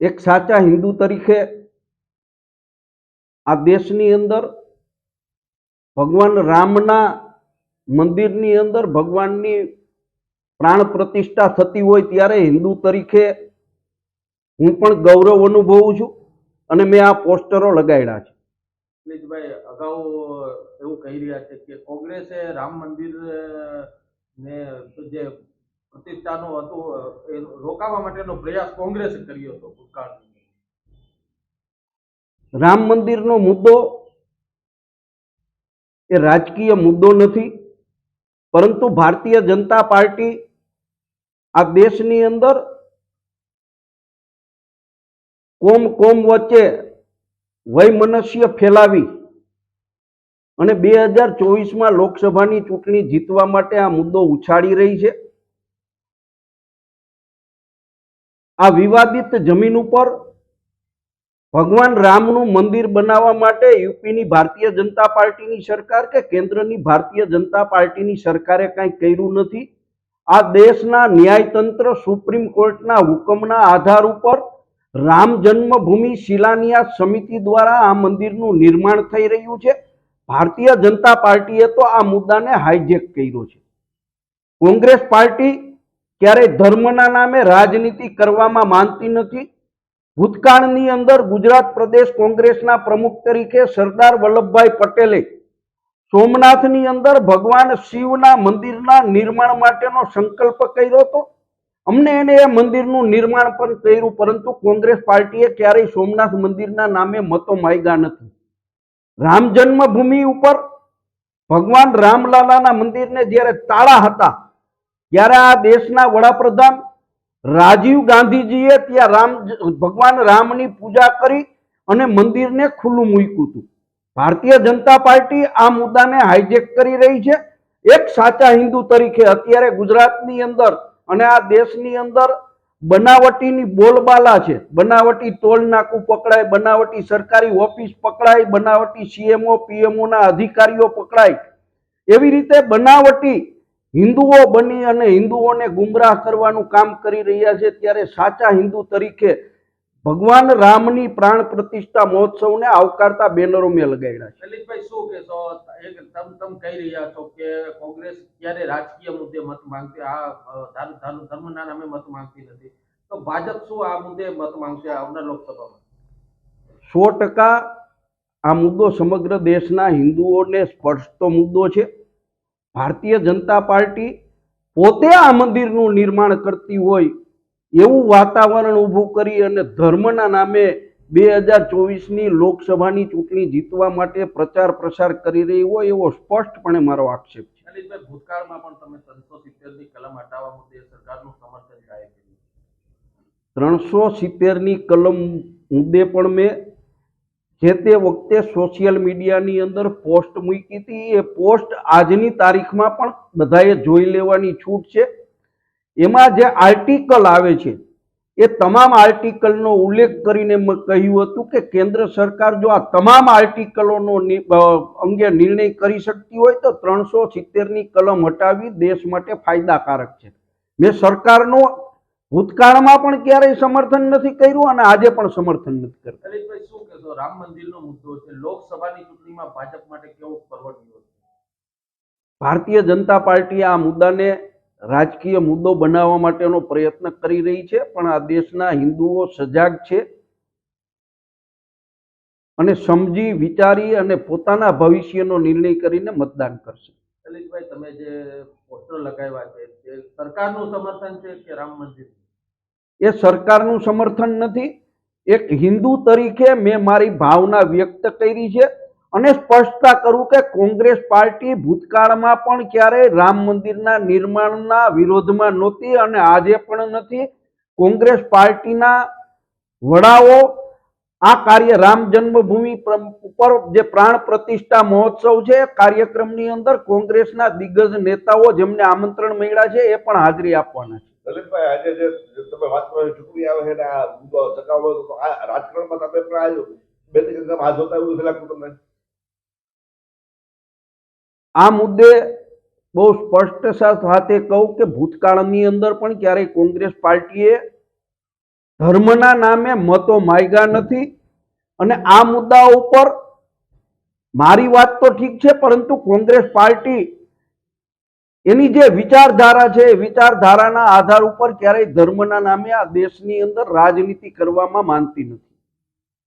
એક સાચા હિન્દુ તરીકે આ દેશની અંદર ભગવાન રામના મંદિરની અંદર ભગવાનની પ્રાણ પ્રતિષ્ઠા થતી હોય ત્યારે હિન્દુ તરીકે હું પણ ગૌરવ અનુભવું છું અને મેં આ પોસ્ટરો લગાડ્યા છે. અમિતભાઈ અગાઉ એવું કહી રહ્યા છે કે કોંગ્રેસે રામ મંદિર ને જે પ્રતિષ્ઠાનું હતો એ રોકાવા માટેનો પ્રયાસ કોંગ્રેસે કર્યો હતો ભૂતકાળની રામ મંદિરનો મુદ્દો એ રાજકીય મુદ્દો નથી, પરંતુ ભારતીય જનતા પાર્ટી આ દેશની અંદર કોમ કોમ વચ્ચે વૈમનસ્ય ફેલાવી અને બે હજાર ચોવીસમાં લોકસભાની ચૂંટણી જીતવા માટે આ મુદ્દો ઉછાળી રહી છે. આ વિવાદિત જમીન ઉપર ભગવાન રામનું મંદિર બનાવવા માટે યુપીની ભારતીય જનતા પાર્ટીની સરકાર કે કેન્દ્રની ભારતીય જનતા પાર્ટીની સરકારે કાંઈ કર્યું નથી? આ દેશના ન્યાયતંત્ર સુપ્રીમ કોર્ટના હુકમના આધાર ઉપર રામ જન્મભૂમિ શિલાન્યાસ સમિતિ દ્વારા આ મંદિરનું નિર્માણ થઈ રહ્યું છે. ભારતીય જનતા પાર્ટીએ તો આ મુદ્દાને હાઈજેક કર્યો છે. કોંગ્રેસ પાર્ટી ક્યારેય ધર્મના નામે રાજનીતિ કરવામાં માનતી નથી? ભૂતકાળની અંદર ગુજરાત પ્રદેશ કોંગ્રેસના પ્રમુખ તરીકે સરદાર વલ્લભભાઈ પટેલે સોમનાથની અંદર ભગવાન શિવના મંદિરના નિર્માણ માટેનો સંકલ્પ કર્યો હતો. અમને એને એ મંદિરનું નિર્માણ પણ કર્યું, પરંતુ કોંગ્રેસ પાર્ટીએ ક્યારેય સોમનાથ મંદિરના નામે મતો માંગ્યા નથી. રામ જન્મભૂમિ ઉપર ભગવાન રામલાલાના મંદિરને જ્યારે તાળા હતા ત્યારે આ દેશના વડાપ્રધાન રાજીવ ગાંધીજીએ ત્યાં રામ ભગવાન રામની પૂજા કરી અને મંદિરને ખુલ્લું મૂક્યું હતું. ભારતીય જનતા પાર્ટી આ મુદ્દાને હાઈજેક કરી રહી છે. એક સાચા હિન્દુ તરીકે અત્યારે ગુજરાતની અંદર અને આ દેશની અંદર બનાવટીની બોલબાલા છે. બનાવટી ટોલ નાકું પકડાય, બનાવટી સરકારી ઓફિસ પકડાય, બનાવટી સીએમઓ પીએમઓના અધિકારીઓ પકડાય. એવી રીતે બનાવટી હિન્દુઓ બની અને હિન્દુઓને ગુમરાહ કરવાનું કામ કરી રહ્યા છે ત્યારે સાચા હિન્દુ તરીકે ભગવાન રામની પ્રાણ પ્રતિષ્ઠા મહોત્સવને આવકારતા બેનરો મેં લગાડ્યા છે. લલિતભાઈ શું કહેશો? એક તમ તમ કહી રહ્યા છો કે કોંગ્રેસ ક્યારે રાજકીય મુદ્દે મત માંગતી આ ધર્મ ધર્મ- ધર્મના નામે મત માંગતી નથી. તો ભાજપ શું આ મુદ્દે મત માંગશે આવનાર લોકસભામાં? સો ટકા આ મુદ્દો સમગ્ર દેશના હિન્દુઓને સ્પર્શતો મુદ્દો છે. ભારતીય જનતા પાર્ટી પોતે આ મંદિરનું નિર્માણ કરતી હોય એવું વાતાવરણ ઊભું કરી અને ધર્મના નામે બે હજાર ચોવીસની લોકસભાની ચૂંટણી જીતવા માટે પ્રચાર પ્રસાર કરી રહી હોય એવો સ્પષ્ટપણે મારો આક્ષેપ છે. ભૂતકાળમાં પણ તમે ત્રણસો સિત્તેરની કલમ હટાવવા મુદ્દે સરકારનું સમર્થન જાહેર કર્યું ત્રણસો સિત્તેરની કલમ મુદ્દે પણ મેં જે તે વખતે સોશિયલ મીડિયાની અંદર પોસ્ટ મૂકી હતી, એ પોસ્ટ આજની તારીખમાં પણ બધાએ જોઈ લેવાની છૂટ છે. એમાં જે આર્ટિકલ આવે છે, એ તમામ આર્ટિકલનો ઉલ્લેખ કરીને કહ્યું હતું કે કેન્દ્ર સરકાર જો આ તમામ આર્ટિકલોનો અંગે નિર્ણય કરી શકતી હોય તો ત્રણસો સિત્તેરની કલમ હટાવી દેશ માટે ફાયદાકારક છે. મેં સરકારનો ભૂતકાળમાં પણ ક્યારેય સમર્થન નથી કર્યું અને આજે પણ સમર્થન નથી કરતા. શું કહેશો? રામ મંદિરનો મુદ્દો છે. લોકસભાની ચૂંટણીમાં ભાજપ માટે કેવો પરવડ્યો ભારતીય જનતા પાર્ટી આ મુદ્દાને રાજકીય મુદ્દો બનાવવા માટેનો પ્રયત્ન કરી રહી છે પણ આ દેશના હિન્દુઓ સજાગ છે અને સમજી વિચારી અને પોતાના ભવિષ્યનો નિર્ણય કરીને મતદાન કરશે. લલિતભાઈ તમે જે પોસ્ટર લગાવ્યા છે સરકારનું સમર્થન છે કે રામ મંદિર? એ સરકારનું સમર્થન નથી. એક હિન્દુ તરીકે મેં મારી ભાવના વ્યક્ત કરી છે અને સ્પષ્ટતા કરું કે કોંગ્રેસ પાર્ટી ભૂતકાળમાં પણ ક્યારેય રામ મંદિરના નિર્માણના વિરોધમાં નહોતી અને આજે પણ નથી. કોંગ્રેસ પાર્ટીના વડાઓ આ કાર્ય રામ જન્મભૂમિ પ્ર- ઉપર જે પ્રાણ પ્રતિષ્ઠા મહોત્સવ છે કાર્યક્રમની અંદર કોંગ્રેસના દિગ્ગજ નેતાઓ જેમને આમંત્રણ મળ્યા છે એ પણ હાજરી આપવાના છે. આજે જે તમે વાત કરો ચૂંટણી આવે છે આ મુદ્દો ચકાવો રાજકારણમાં તમે પણ આ બેથી ગંગામાં હાથ જોતા એવું લાગતું તમને? આ મુદ્દે બહુ સ્પષ્ટ સાથે કહું કે ભૂતકાળની અંદર પણ ક્યારેય કોંગ્રેસ પાર્ટીએ ધર્મના નામે મતો માગ્યા નથી અને આ મુદ્દા ઉપર મારી વાત તો ઠીક છે, પરંતુ કોંગ્રેસ પાર્ટી એની જે વિચારધારા છે વિચારધારાના આધાર ઉપર ક્યારેય ધર્મના નામે આ દેશની અંદર રાજનીતિ કરવામાં માનતી નથી.